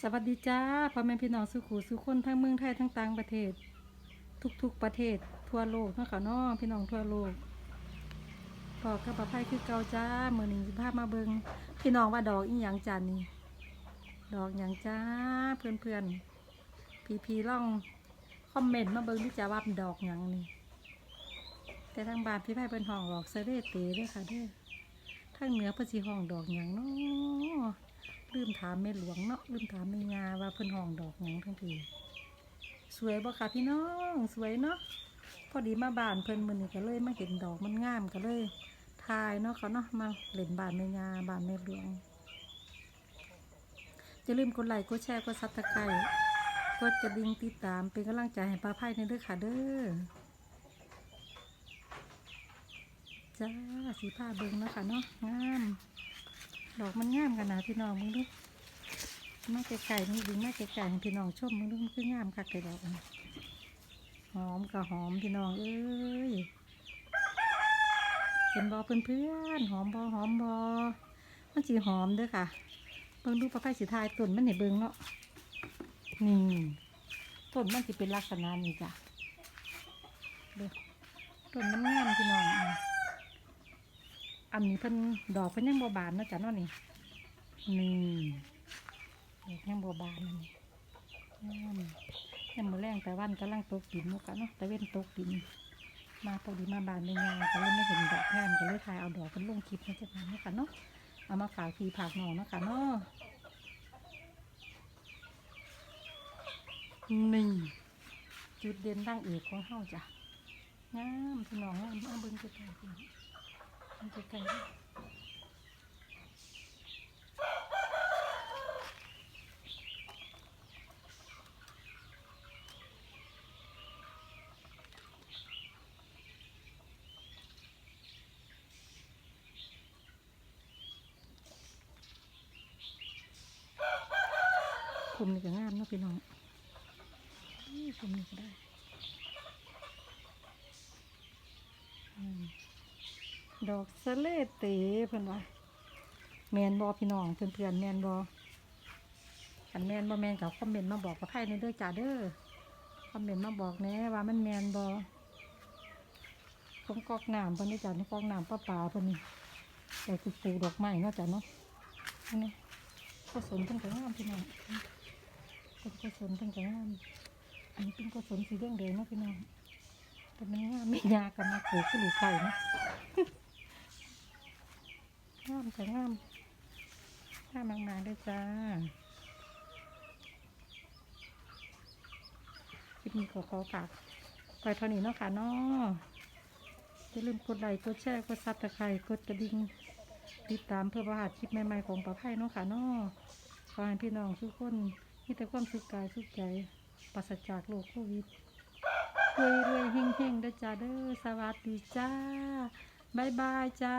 สวัสดีจ้าพ่อแม่พี่น้องสุขูสุคนทั้งเมืองไทยทั้งต่างประเทศ ทุกๆประเทศ ทั่วโลกนะคะเนาะพี่น้องทั่วโลกพอกับประไพ่คือเก่าจ้ามือหนี้สิภาพมาเบิงพี่น้องว่าดอกอีหยังจานนี่ดอกหยังจ้าเพื่อนเพื่อนพีพีล่องคอมเมนต์มาเบิงที่จะว่าดอกหยังนี่แต่ทางบ้านพี่ไพ่เป็นห้องดอกเสเดเตเด้วยค่ะเด้อทางเหนือเพิ่นสิห้องดอกหยังเนาะ ลืมถามแม่หลวงเนาะลืมถามแม่ยาว่าเพิ่นห้องดอกหยังทั้งทีสวยบ่คะพี่น้องสวยเนาะพอดีมาบ้านเพิ่นมื้อนี้ก็เลยมาเห็นดอกมันงามก็เลยถ่ายเนาะเขาเนาะมาเล่นบ้านแม่ยาบ้านแม่หลวงอย่าลืมกดไลค์กดแชร์กดซับสไครต์กดกระดิ่งติดตามเป็นกำลังใจให้ป้าไพ่ในเด้อค่ะเด้อจ้าสีผ้าเบิ่งเนาะค่ะเนาะงาม ดอกมันงามกันนะพี่น้องมึงดูมาไกลๆนี่ดึงมาไกลๆให้พี่น้องชมมึงดูมันคืองามคักเลยดอกหอมกับหอมพี่น้องเอ้ยเห็นบอเพื่อนๆหอมบอหอมบอมันสีหอมด้อค่ะเบิ่งดูปลาไผ่สีทายต้นมันเห็นเบิ่งเนาะนี่ต้นมันจะเป็นลักษณะนี้จ้ะเด้อต้นมันงามพี่น้องอืม อันนี้เพิ่นดอกเพิ่นยังบ่บานนะจ้ะนาะนี่นี่ดอกยังบ่บานนี่ยังบ่แรงแต่วันกำลังตกดินเนากะเนาะแต่เว้นตกดิน มาพอดีมาบานในงานก็เลยไม่เห็นดอกงามก็เลยถ่ายเอาดอกเป็นลงคลิปนะจ๊ะเนาะค่ะเนาะเอามาฝากพี่ฝากน้องนะค่ะเนาะนี่จุดเด่นดั้งเอกของเฮาจ้ะงามพี่น้องงามเบิ่งใกล้ๆพี่น มันจะไกลคุมนี่ก็งามเนาะพี่น้องนี่คุมนี่ก็ได้ อืม ดอกสะเลเตเพิ่นว่าแมนบอพี่น้องเพื่อนๆแมนบอขันแมนบอแมนกับคอมเมนต์มาบอกกับไพ่ในเด้อจ้าเด้อคอมเมนต์มาบอกแน่ว่ามันแมนบอผมกอกน้ำเพิ่นนี่จ้านี่กอกน้ำป้าป่าเพิ่นนี่แต่คือปลูกดอกไม้เนาะจ้าเนาะนนี้ก็สนเพิ่นก็งามพี่น้องเป็นก็สนเพิ่นก็งามอันนี้เป็นก็สนสีแดงๆเนาะพี่น้องแต่มันงามไม่ยากกันมาปลูกก็หลูกไก่นะ งามแต่งามงามมากๆด้วยจ้าคลิปนี้ขอขอฝากไปเท่านี้เนาะค่ะเนาะอย่าลืมกดไลค์กดแชร์กดซับตะไคร้กดกระดิ่งติดตามเพื่อประหาคลิปใหม่ๆของป้าไพ่เนาะค่ะเนาะขอให้พี่น้องทุกคนมีแต่ความสุขกายสุขใจปราศจากโรคโควิดรวยรวยเฮงเฮงเด้อจ้าเด้อสวัสดีจ้าบายบายจ้า